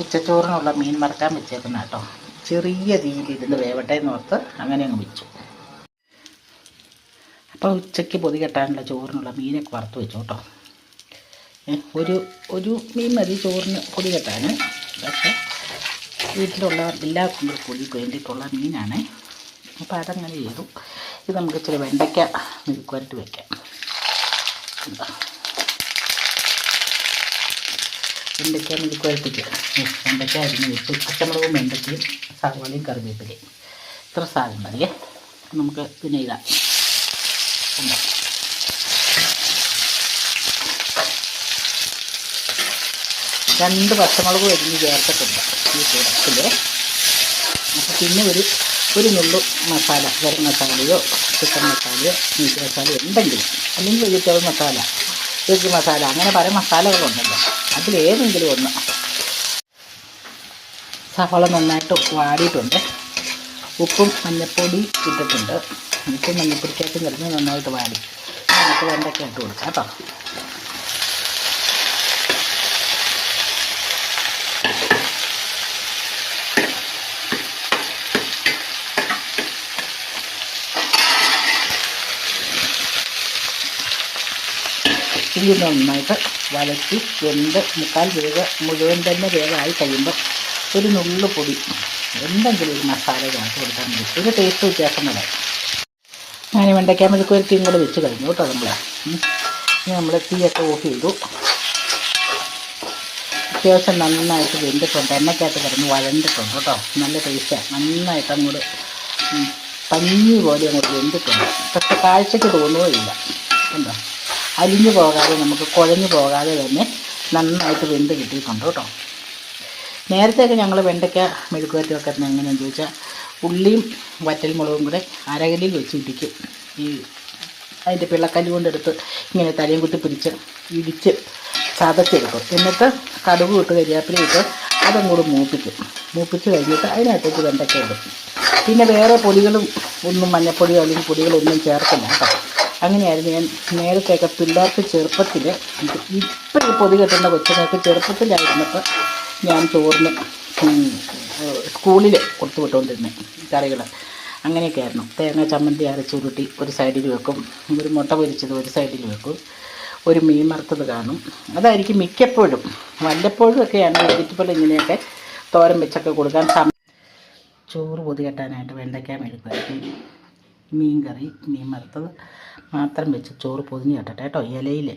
ഉച്ചച്ചോറിനുള്ള മീൻ മറക്കാൻ വെച്ചേക്കുന്ന കേട്ടോ. ചെറിയ രീതിയിൽ ഇരുന്ന് വേവട്ടെ എന്ന് ഓർത്ത് അങ്ങനെ അങ്ങ് വെച്ചു. അപ്പോൾ ഉച്ചയ്ക്ക് പൊതി കെട്ടാനുള്ള ചോറിനുള്ള മീനൊക്കെ വറുത്ത് വെച്ചു കേട്ടോ. ഒരു ഒരു മീൻ മതി ചോറിന് പൊതി കെട്ടാൻ പക്ഷേ വീട്ടിലുള്ള എല്ലാവർക്കും കൂടി പൊതി വേണ്ടിയിട്ടുള്ള മീനാണ്. അപ്പോൾ അതങ്ങനെ ചെയ്തു. ഇത് നമുക്ക് ഇച്ചിരി വെണ്ടയ്ക്ക മെഴുക്കുവരട്ട് വെക്കാം. വെണ്ടയ്ക്ക മെഴുക്കുവരട്ടിക്ക് വെണ്ടയ്ക്ക അരിഞ്ഞ് വെച്ച് പച്ചമുളകും വെണ്ടയ്ക്കയും സവാളയും കറിവേപ്പിലയും. ഇത്ര സാധനം മതിയേ നമുക്ക് പിന്നെ ഉണ്ടോ? രണ്ട് പച്ചമുളക് അരിഞ്ഞ് ചേർത്തിട്ടുണ്ട് ഈ കൂടത്തിൽ അപ്പോൾ പിന്നെ ഒരു ഒരു നുള്ളു മസാല ഗരം മസാലയോ ചിക്കൻ മസാലയോ മീറ്റ് മസാലയോ ഉണ്ടെങ്കിൽ അല്ലെങ്കിൽ വെജിറ്റബിൾ മസാല വെജ് മസാല അങ്ങനെ പല മസാലകളുണ്ടല്ലോ അതിലേതെങ്കിലും ഒന്ന് സവാള നന്നായിട്ട് വാടിയിട്ടുണ്ട്. ഉപ്പും മഞ്ഞപ്പൊടി ഇട്ടിട്ടുണ്ട്. ഉപ്പും മഞ്ഞൾപ്പൊടിക്കകത്ത് കിടന്ന് നന്നായിട്ട് വാടി. നമുക്ക് വെണ്ടയ്ക്കായിട്ട് കൊടുക്കാം കേട്ടോ. ഇത് നന്നായിട്ട് വലത്തി വെന്ത് മുക്കാൽ വേവ് മുഴുവൻ തന്നെ വേവായി കഴിയുമ്പോൾ ഒരു നുള്ളു പൊടി എന്തെങ്കിലും ഒരു മസാല ചേർത്ത് കൊടുക്കാൻ മതി. ഒരു ടേസ്റ്റ് വ്യത്യാസം വരാം. ഞാൻ വെണ്ടയ്ക്കാൻ മെഴുക്ക് വരട്ടിയും കൂടെ വെച്ച് കഴിഞ്ഞു കേട്ടോ നമ്മൾ ഇനി നമ്മൾ തീയൊക്കെ ഓഫ് ചെയ്തു. അത്യാവശ്യം നന്നായിട്ട് വെന്തിട്ടുണ്ട്. എണ്ണയ്ക്കകത്ത് കിടന്ന് വഴണ്ടിട്ടുണ്ട് കേട്ടോ. നല്ല ടേസ്റ്റാണ് നന്നായിട്ട് അങ്ങോട്ട് പഞ്ഞി പോലെ അങ്ങോട്ട് വെന്തിട്ടുണ്ട്. പക്ഷെ കാഴ്ചയ്ക്ക് തോന്നുകയില്ല. എന്താ അലിഞ്ഞു പോകാതെ നമുക്ക് കുഴഞ്ഞു പോകാതെ തന്നെ നന്നായിട്ട് വെന്ത് കിട്ടിയിട്ടുണ്ട് കേട്ടോ. നേരത്തെയൊക്കെ ഞങ്ങൾ വെണ്ടയ്ക്ക മെഴുക്കുവരട്ടി വെക്കുന്നത് എങ്ങനെയാണെന്ന് ചോദിച്ചാൽ ഉള്ളിയും വറ്റൽ മുളകും കൂടെ അരകലിൽ വെച്ച് ഇടിക്കും. ഈ അതിന്റെ പിള്ളക്കല്ല് കൊണ്ടെടുത്ത് ഇങ്ങനെ തലയും കുത്തി പിടിച്ച് ഇടിച്ച് ചതച്ചെടുക്കും. എന്നിട്ട് കടുക് ഇട്ട് കരിയാപ്പില ഇട്ട് അതും കൂടി മൂപ്പിക്കും. മൂപ്പിച്ച് കഴിഞ്ഞിട്ട് അതിനകത്തേക്ക് വെണ്ടയ്ക്ക ഇടും. പിന്നെ വേറെ പൊടികളും ഒന്നും മഞ്ഞപ്പൊടിയോ അല്ലെങ്കിൽ പൊടികളൊന്നും ചേർക്കില്ല കേട്ടോ. അങ്ങനെയായിരുന്നു ഞാൻ നേരത്തെയൊക്കെ പിള്ളേർക്ക് ചെറുപ്പത്തിൽ ഇപ്പം ഈ പൊതി കെട്ടുന്ന കൊച്ചുങ്ങൾക്ക് ചെറുപ്പത്തിലായിരുന്നപ്പോൾ ഞാൻ ചോറിന് സ്കൂളിൽ കൊടുത്തു വിട്ടുകൊണ്ടിരുന്നത് കറികൾ അങ്ങനെയൊക്കെ ആയിരുന്നു തേങ്ങ ചമ്മന്തി അരച്ചുരുട്ടി ഒരു സൈഡിൽ വെക്കും ഒരു മുട്ട പൊരിച്ചത് ഒരു സൈഡിൽ വെക്കും ഒരു മീൻ വറുത്തത് കാണും. അതായിരിക്കും മിക്കപ്പോഴും. വല്ലപ്പോഴും ഒക്കെയാണ് വെജിറ്റബിൾ ഇങ്ങനെയൊക്കെ തോരൻ വെച്ചൊക്കെ കൊടുക്കാൻ സമയം ചോറ് പൊതി കെട്ടാനായിട്ട് വെണ്ടയ്ക്ക മെഴുക്കുവരട്ടി മീൻ കറി മീൻ വറുത്തത് മാത്രം വെച്ച് ചോറ് പൊതിഞ്ഞ് കെട്ടട്ടെ കേട്ടോ ഇലയിൽ